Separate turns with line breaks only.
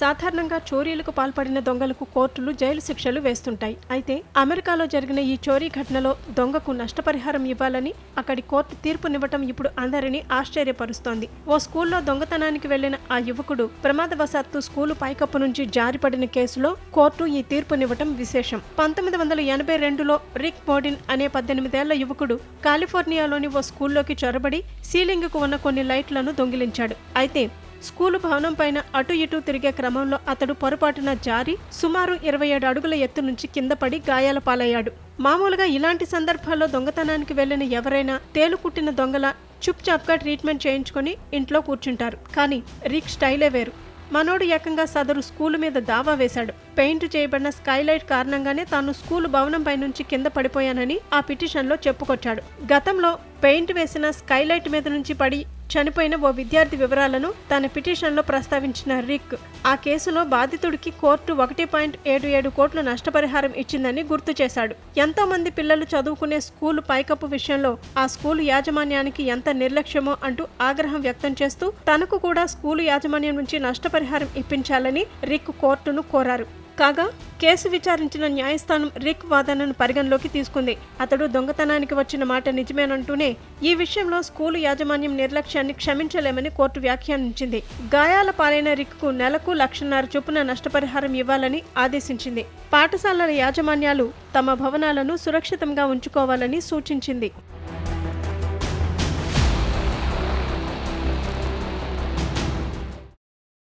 సాధారణంగా చోరీలకు పాల్పడిన దొంగలకు కోర్టులు జైలు శిక్షలు వేస్తుంటాయి. అయితే అమెరికాలో జరిగిన ఈ చోరీ ఘటనలో దొంగకు నష్టపరిహారం ఇవ్వాలని అక్కడి కోర్టు తీర్పునివ్వటం ఇప్పుడు అందరినీ ఆశ్చర్యపరుస్తోంది. ఓ స్కూల్లో దొంగతనానికి వెళ్ళిన ఆ యువకుడు ప్రమాదవశాత్తు స్కూలు పైకప్పు నుంచి జారిపడిన కేసులో కోర్టు ఈ తీర్పునివ్వటం విశేషం. పంతొమ్మిది వందల ఎనభై రెండులో రిక్ మోడిన్ అనే పద్దెనిమిదేళ్ళ యువకుడు కాలిఫోర్నియాలోని ఓ స్కూల్లోకి చొరబడి సీలింగ్కు ఉన్న కొన్ని లైట్లను దొంగిలించాడు. అయితే స్కూలు భవనం పైన అటు ఇటు తిరిగే క్రమంలో అతడు పొరపాటున జారి సుమారు ఇరవై ఏడు అడుగుల ఎత్తు నుంచి కింద పడి గాయాల పాలయ్యాడు. మామూలుగా ఇలాంటి సందర్భాల్లో దొంగతనానికి వెళ్ళిన ఎవరైనా తేలుకుట్టిన దొంగల చుప్చాప్గా ట్రీట్మెంట్ చేయించుకొని ఇంట్లో కూర్చుంటారు. కానీ రిక్ స్టైలే వేరు. మనోడు ఏకంగా సదరు స్కూలు మీద దావా వేశాడు. పెయింట్ చేయబడిన స్కైలైట్ కారణంగానే తాను స్కూలు భవనంపై నుంచి కింద పడిపోయానని ఆ పిటిషన్లో చెప్పుకొచ్చాడు. గతంలో పెయింట్ వేసిన స్కైలైట్ మీద నుంచి పడి చనిపోయిన ఓ విద్యార్థి వివరాలను తన పిటిషన్లో ప్రస్తావించిన రిక్. ఆ కేసులో బాధితుడికి కోర్టు ఒకటి పాయింట్ ఏడు ఏడు కోట్లు నష్టపరిహారం ఇచ్చిందని గుర్తు చేశాడు. ఎంతో మంది పిల్లలు చదువుకునే స్కూలు పైకప్పు విషయంలో ఆ స్కూలు యాజమాన్యానికి ఎంత నిర్లక్ష్యమో అంటూ ఆగ్రహం వ్యక్తం చేస్తూ తనకు కూడా స్కూలు యాజమాన్యం నుంచి నష్టపరిహారం ఇప్పించాలని రిక్ కోర్టును కోరారు. కాగా కేసు విచారించిన న్యాయస్థానం రిక్ వాదనను పరిగణలోకి తీసుకుంది. అతడు దొంగతనానికి వచ్చిన మాట నిజమేనంటూనే ఈ విషయంలో స్కూలు యాజమాన్యం నిర్లక్ష్యాన్ని క్షమించలేమని కోర్టు వ్యాఖ్యానించింది. గాయాల పాలైన రిక్కు నెలకు లక్షన్నర చొప్పున నష్టపరిహారం ఇవ్వాలని ఆదేశించింది. పాఠశాలల యాజమాన్యాలు తమ భవనాలను సురక్షితంగా ఉంచుకోవాలని సూచించింది.